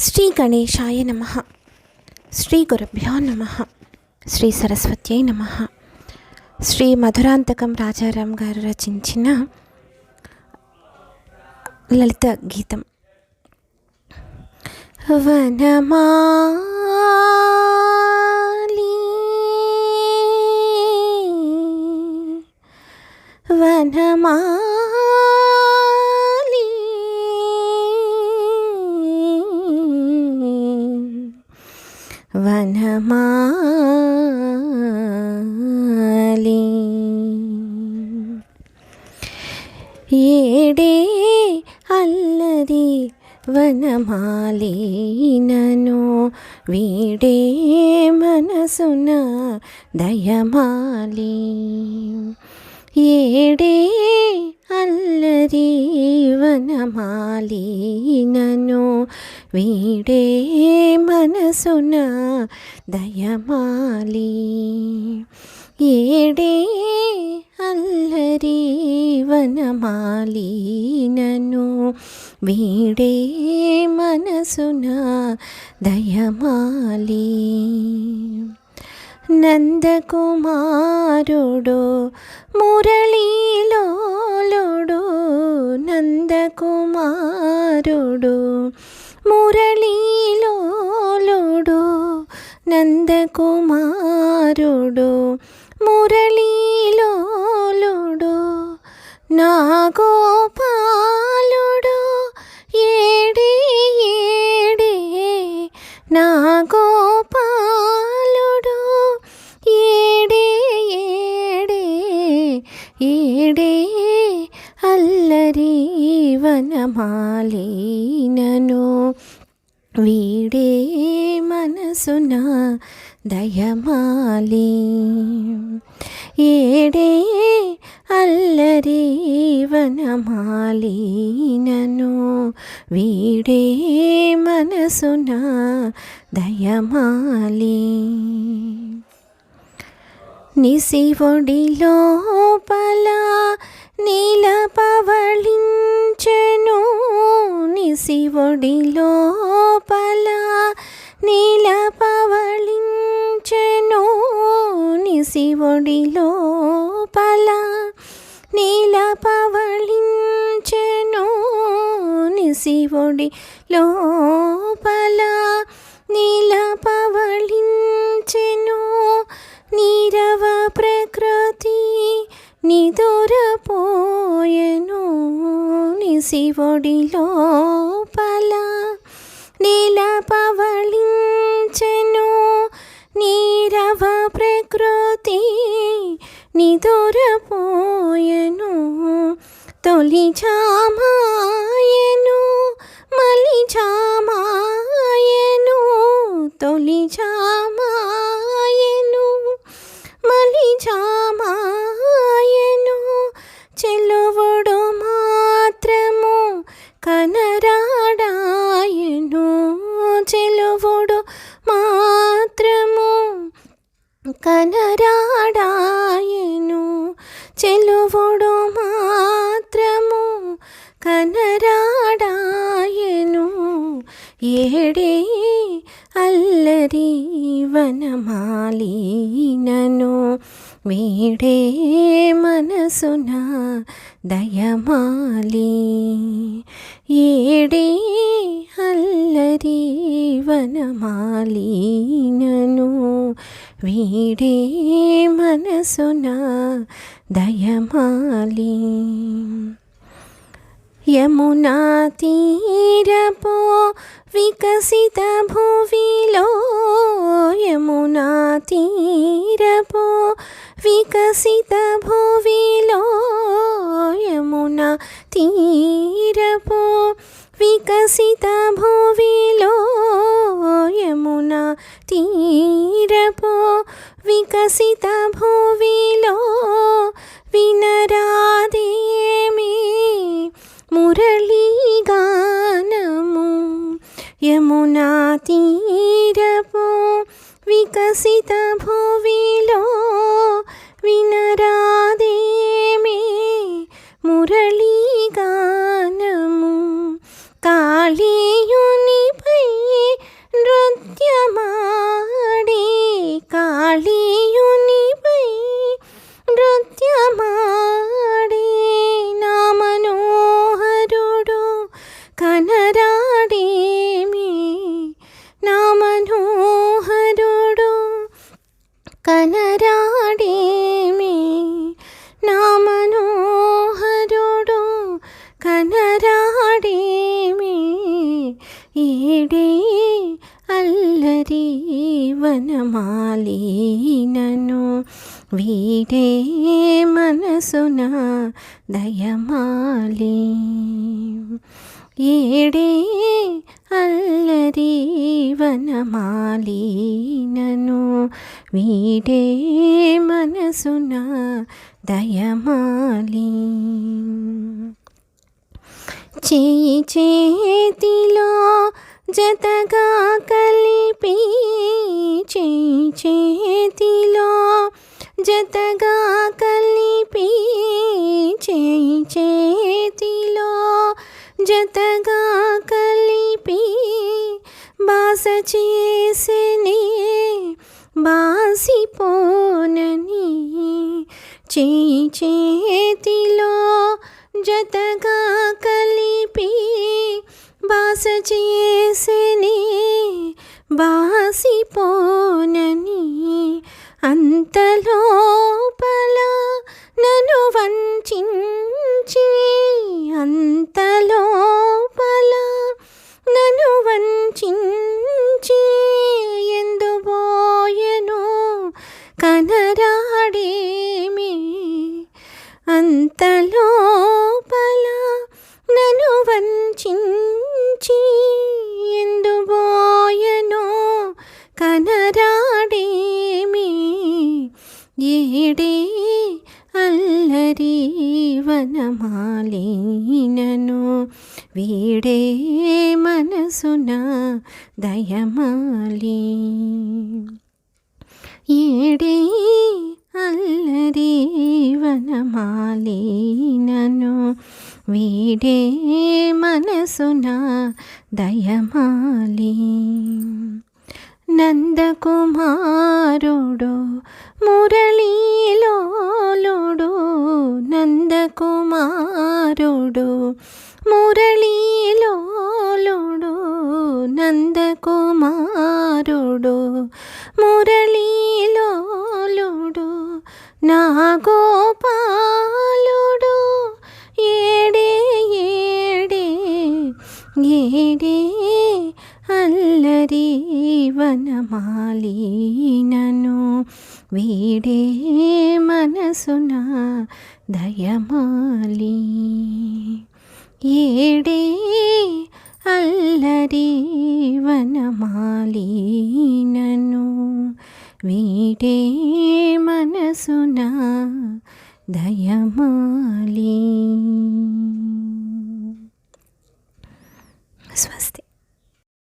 శ్రీ గణేశాయ నమ. శ్రీ గురుభ్యో నమ. శ్రీ సరస్వత్యై నమ. శ్రీ మధురాంతకం రాజారాం గారు రచించిన లలిత గీతం. వనమాలి వనమా ఏడే అల్లరి వనమాలీనను. వీడే మనసున దయమాలి. ఏడే అల్లరి వనమాలీనను. వీడే మనసున దయమాలి. ఏడే అల్లరి వనమాలి నను వీడే మనసున దయమాలి నందకుమారుడు మురళీలోలుడు నందకుమారుడు మురళీలోలుడు నందకుమారుడు మురళీలోలుడు నా గోపాలుడు ఏడే ఏడే నా గోపాలుడు ఏడే ఏడే ఏడే అల్లరి వనమాలీనను. వీడే మనసున దయమాలి. ఏడే అల్లరి వనమాలినను వీడే మనసున దయమాలి. నిసివొడి లోపల నీల పవళించెను నిసివొడి లోపల. నీల పవళించెను నిసివొడి లోపల. నీల పవళించెను నిసివొడి లోపల. నీల పవళించెను నీరవ ప్రకృతి నిదురపో నిదురపోయెను నిసివొడి లోపల. నీల పవళించెను నీరవ ప్రకృతి. నిదురపోయెను ఏడే అల్లరి వనమాలి నను వీడే మనసున దయమాలి. ఏడే అల్లరి వనమాలీనను వీడే మనసున దయమాలి. యమునా తీరపో వికసిత భువిలో యమునా తీరపో వికసిత భువిలో యమునా తీరపో వికసిత భువిలో యమునా తీరపో వికసిత భువిలో వినరాదేమి మురళీగానము యమునా తీరపు వికసిత భువిలో వినరా అల్లరి వనమాలీనను వీడే మనసున దయమాలి. ఏడే అల్లరి వనమాలీనను వీడే మనసున దయమాలి. చేయి చేతిలో జతగా కలిపి చేయి చేతిలో జతగా కలిపి చేయి చేతిలో జతగా కలిపి బాస చేసిని బాసిపోనని చేయి చేతిలో జతగా కలిపి బాస చేసిని బాసిపోనని అంతలోపల నన్ను వంచించి అంతలోపల నన్ను వంచించి ఎందుబోయను కనరాడేమి? అంత జీవనమాలీనను వీడే మనసున దయమాలి ఏడే అల్లరి వనమాలీనను వీడే మనసున దయమాలి నందకుమారుడు మురళీలోలుడు నందకుమారుడు మురళీలోలుడు నందకుమారుడు మురళీలోలుడు నా గోపాలుడు ఏడే ఏడే ఏడే అల్లరి వనమాలీనను వీడే మనసున దయమాలి. ఏడే అల్లరి వనమాలీనను వీడే మనసున దయమాలి. స్వస్తి